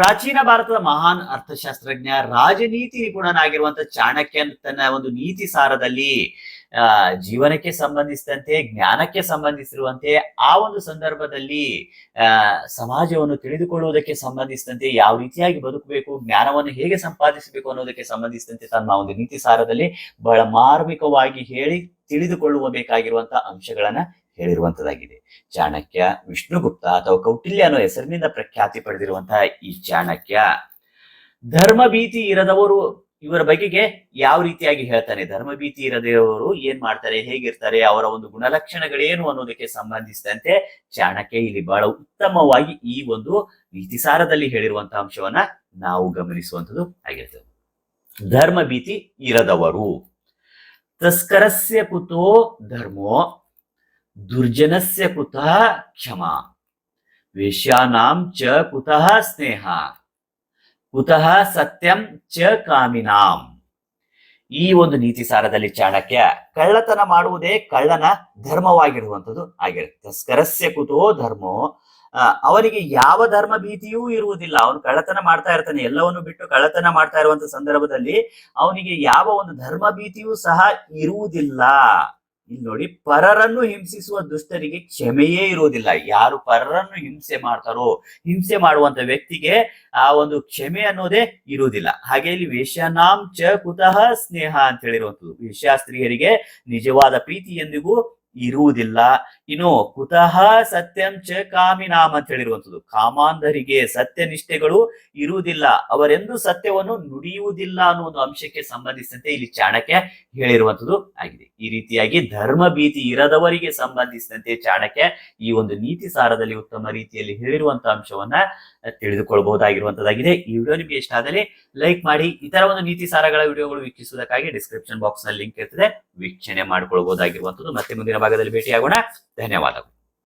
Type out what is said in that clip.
ಪ್ರಾಚೀನ ಭಾರತದ ಮಹಾನ್ ಅರ್ಥಶಾಸ್ತ್ರಜ್ಞ, ರಾಜನೀತಿ ನಿಪುಣನಾಗಿರುವಂತ ಚಾಣಕ್ಯ ತನ್ನ ಒಂದು ನೀತಿ ಸಾರದಲ್ಲಿ ಜೀವನಕ್ಕೆ ಸಂಬಂಧಿಸಿದಂತೆ, ಜ್ಞಾನಕ್ಕೆ ಸಂಬಂಧಿಸಿರುವಂತೆ, ಆ ಒಂದು ಸಂದರ್ಭದಲ್ಲಿ ಸಮಾಜವನ್ನು ತಿಳಿದುಕೊಳ್ಳುವುದಕ್ಕೆ ಸಂಬಂಧಿಸಿದಂತೆ, ಯಾವ ರೀತಿಯಾಗಿ ಬದುಕಬೇಕು, ಜ್ಞಾನವನ್ನು ಹೇಗೆ ಸಂಪಾದಿಸಬೇಕು ಅನ್ನೋದಕ್ಕೆ ಸಂಬಂಧಿಸಿದಂತೆ ತನ್ನ ಒಂದು ನೀತಿ ಸಾರದಲ್ಲಿ ಬಹಳ ಮಾರ್ಮಿಕವಾಗಿ ಹೇಳಿ ತಿಳಿದುಕೊಳ್ಳುವ ಬೇಕಾಗಿರುವಂತಹ ಅಂಶಗಳನ್ನ ಹೇಳಿರುವಂತದ್ದಾಗಿದೆ. ಚಾಣಕ್ಯ ವಿಷ್ಣುಗುಪ್ತ ಅಥವಾ ಕೌಟಿಲ್ಯ ಅನ್ನೋ ಹೆಸರಿನಿಂದ ಪ್ರಖ್ಯಾತಿ ಪಡೆದಿರುವಂತಹ ಈ ಚಾಣಕ್ಯ ಧರ್ಮ ಭೀತಿ ಇರದವರು ಇವರ ಬಗೆಗೆ ಯಾವ ರೀತಿಯಾಗಿ ಹೇಳ್ತಾನೆ ಧರ್ಮ ಭೀತಿ ಇರದವರು ಏನ್ ಮಾಡ್ತಾರೆ? ಹೇಗಿರ್ತಾರೆ? ಅವರ ಒಂದು ಗುಣಲಕ್ಷಣಗಳೇನು ಅನ್ನೋದಕ್ಕೆ ಸಂಬಂಧಿಸಿದಂತೆ ಚಾಣಕ್ಯ ಇಲ್ಲಿ ಬಹಳ ಉತ್ತಮವಾಗಿ ಈ ಒಂದು ನೀತಿಸಾರದಲ್ಲಿ ಹೇಳಿರುವಂತಹ ಅಂಶವನ್ನ ನಾವು ಗಮನಿಸುವಂಥದ್ದು ಆಗಿರ್ತದೆ. ಧರ್ಮ ಭೀತಿ ಇರದವರು. ತಸ್ಕರಸ್ಯ ಕುತೋ ಧರ್ಮೋ ದುರ್ಜನಸ್ಯ ಕುತಃ ಕ್ಷಮ, ವೇಶ್ಯಾನಾಂ ಚ ಕುತಃ ಸ್ನೇಹ, ಕುತಃ ಸತ್ಯಂ ಚ ಕಾಮಿನಾಂ. ಈ ಒಂದು ನೀತಿ ಸಾರದಲ್ಲಿ ಚಾಣಕ್ಯ ಕಳ್ಳತನ ಮಾಡುವುದೇ ಕಳ್ಳನ ಧರ್ಮವಾಗಿರುವಂಥದ್ದು ಆಗಿರುತ್ತೆ. ತಸ್ಕರಸ್ಯ ಕುತೋ ಧರ್ಮೋ ಅವನಿಗೆ ಯಾವ ಧರ್ಮ ಭೀತಿಯೂ ಇರುವುದಿಲ್ಲ. ಅವನು ಕಳ್ಳತನ ಮಾಡ್ತಾ ಇರ್ತಾನೆ. ಎಲ್ಲವನ್ನು ಬಿಟ್ಟು ಕಳ್ಳತನ ಮಾಡ್ತಾ ಇರುವಂತ ಸಂದರ್ಭದಲ್ಲಿ ಅವನಿಗೆ ಯಾವ ಒಂದು ಧರ್ಮ ಭೀತಿಯೂ ಸಹ ಇರುವುದಿಲ್ಲ. ಇಲ್ಲಿ ನೋಡಿ, ಪರರನ್ನು ಹಿಂಸಿಸುವ ದುಷ್ಟರಿಗೆ ಕ್ಷಮೆಯೇ ಇರುವುದಿಲ್ಲ. ಯಾರು ಪರರನ್ನು ಹಿಂಸೆ ಮಾಡ್ತಾರೋ, ಹಿಂಸೆ ಮಾಡುವಂತ ವ್ಯಕ್ತಿಗೆ ಆ ಒಂದು ಕ್ಷಮೆ ಅನ್ನೋದೇ ಇರುವುದಿಲ್ಲ. ಹಾಗೆ ಇಲ್ಲಿ ವೇಷನಾಂ ಚ ಕುತಃ ಸ್ನೇಹ ಅಂತ ಹೇಳಿರುವಂತದ್ದು ವೇಶ್ಯಾ ಸ್ತ್ರೀಯರಿಗೆ ನಿಜವಾದ ಪ್ರೀತಿ ಎಂದಿಗೂ ಇರುವುದಿಲ್ಲ. ಇನ್ನು ಕುತಃ ಸತ್ಯಂ ಚ ಕಾಮಿನಾಮ್ ಅಂತ ಹೇಳಿರುವಂಥದ್ದು. ಕಾಮಾಂಧರಿಗೆ ಸತ್ಯನಿಷ್ಠೆಗಳು ಇರುವುದಿಲ್ಲ. ಅವರೆಂದು ಸತ್ಯವನ್ನು ನುಡಿಯುವುದಿಲ್ಲ ಅನ್ನೋ ಒಂದು ಅಂಶಕ್ಕೆ ಸಂಬಂಧಿಸಿದಂತೆ ಇಲ್ಲಿ ಚಾಣಕ್ಯ ಹೇಳಿರುವಂಥದ್ದು ಆಗಿದೆ. ಈ ರೀತಿಯಾಗಿ ಧರ್ಮ ಭೀತಿ ಇರದವರಿಗೆ ಸಂಬಂಧಿಸಿದಂತೆ ಚಾಣಕ್ಯ ಈ ಒಂದು ನೀತಿ ಸಾರದಲ್ಲಿ ಉತ್ತಮ ರೀತಿಯಲ್ಲಿ ಹೇಳಿರುವಂತಹ ಅಂಶವನ್ನ ತಿಳಿದುಕೊಳ್ಬಹುದಾಗಿರುವಂತದ್ದಾಗಿದೆ ಈ ವಿಡಿಯೋ ನಿಮಗೆ ಇಷ್ಟ ಆದಲ್ಲಿ ಲೈಕ್ ಮಾಡಿ. ಇತರ ಒಂದು ನೀತಿ ಸಾರಗಳ ವಿಡಿಯೋಗಳು ವೀಕ್ಷಿಸುವುದಕ್ಕಾಗಿ ಡಿಸ್ಕ್ರಿಪ್ಷನ್ ಬಾಕ್ಸ್ನಲ್ಲಿ ಲಿಂಕ್ ಇರ್ತದೆ. ವೀಕ್ಷಣೆ ಮಾಡಿಕೊಳ್ಬಹುದಾಗಿರುವಂತದ್ದು ಮತ್ತೆ ಮುಂದಿನ ಭಾಗದಲ್ಲಿ ಭೇಟಿಯಾಗೋಣ. ಧನ್ಯವಾದಗಳು.